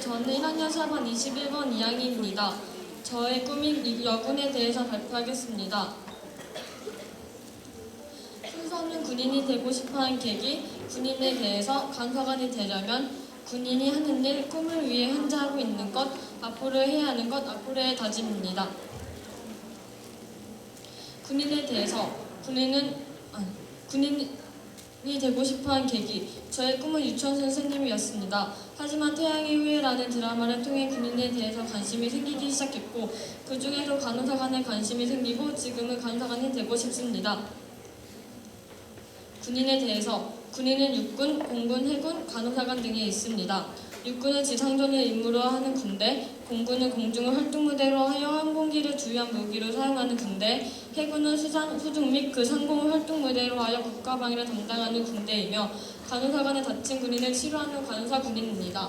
저는 1학년 4반 21번 2학년입니다. 저의 꿈인 여군에 대해서 발표하겠습니다. 순서는 군인이 되고 싶어한 계기, 군인에 대해서 간사관이 되려면 군인이 하는 일, 꿈을 위해 혼자 하고 있는 것, 앞으로 해야 하는 것, 앞으로의 다짐입니다. 군인에 대해서 군인은 아, 군인 이 되고 싶어한 계기, 저의 꿈은 유치원 선생님이었습니다. 하지만 태양의 후예라는 드라마를 통해 군인에 대해서 관심이 생기기 시작했고 그 중에서 간호사관에 관심이 생기고 지금은 간호사관이 되고 싶습니다. 군인에 대해서 군인은 육군, 공군, 해군, 간호사관 등이 있습니다. 육군은 지상전을 임무로 하는 군대, 공군은 공중을 활동 무대로 하여 항공기를 주요한 무기로 사용하는 군대, 해군은 수상, 수중 및 그 상공을 활동 무대로 하여 국가 방위를 담당하는 군대이며 간호사관에 다친 군인을 치료하는 간호사 군인입니다.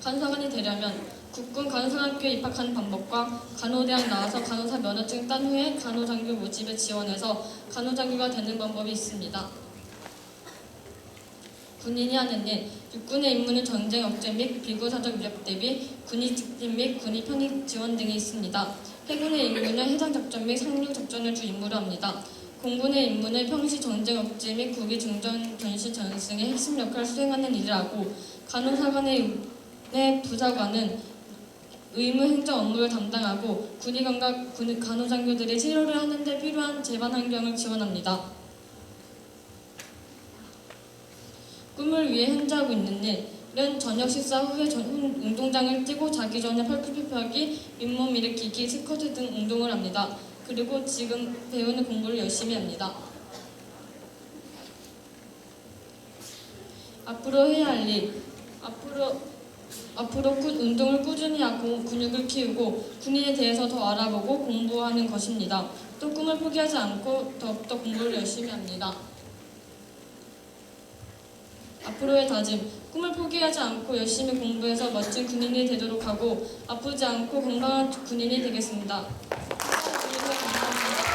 간호사관이 되려면 국군 간호사학교에 입학하는 방법과 간호대학 나와서 간호사 면허증 딴 후에 간호장교 모집에 지원해서 간호장교가 되는 방법이 있습니다. 군인이 하는 일, 육군의 임무는 전쟁 억제 및 비구사적 위협 대비, 군의 직진 및 군의 편입 지원 등이 있습니다. 해군의 임무는 해상 작전 및 상륙 작전을 주 임무로 합니다. 공군의 임무는 평시 전쟁 억제 및 국위 중전 전시 전승의 핵심 역할을 수행하는 일을 하고 간호사관의 의 부사관은 의무 행정 업무를 담당하고 군의관과 군 간호장교들이 치료를 하는 데 필요한 재반 환경을 지원합니다. 꿈을 위해 현재 하고 있는 일은 저녁 식사 후에 전, 운동장을 뛰고 자기 전에 팔굽혀 펴기, 잇몸 일으키기, 스쿼트 등 운동을 합니다. 그리고 지금 배우는 공부를 열심히 합니다. 앞으로 해야 할 일, 앞으로 앞으로 꾸, 운동을 꾸준히 하고 근육을 키우고 군인에 대해서 더 알아보고 공부하는 것입니다. 또 꿈을 포기하지 않고 더욱더 공부를 열심히 합니다. 앞으로의 다짐, 꿈을 포기하지 않고 열심히 공부해서 멋진 군인이 되도록 하고 아프지 않고 건강한 군인이 되겠습니다. 감사합니다.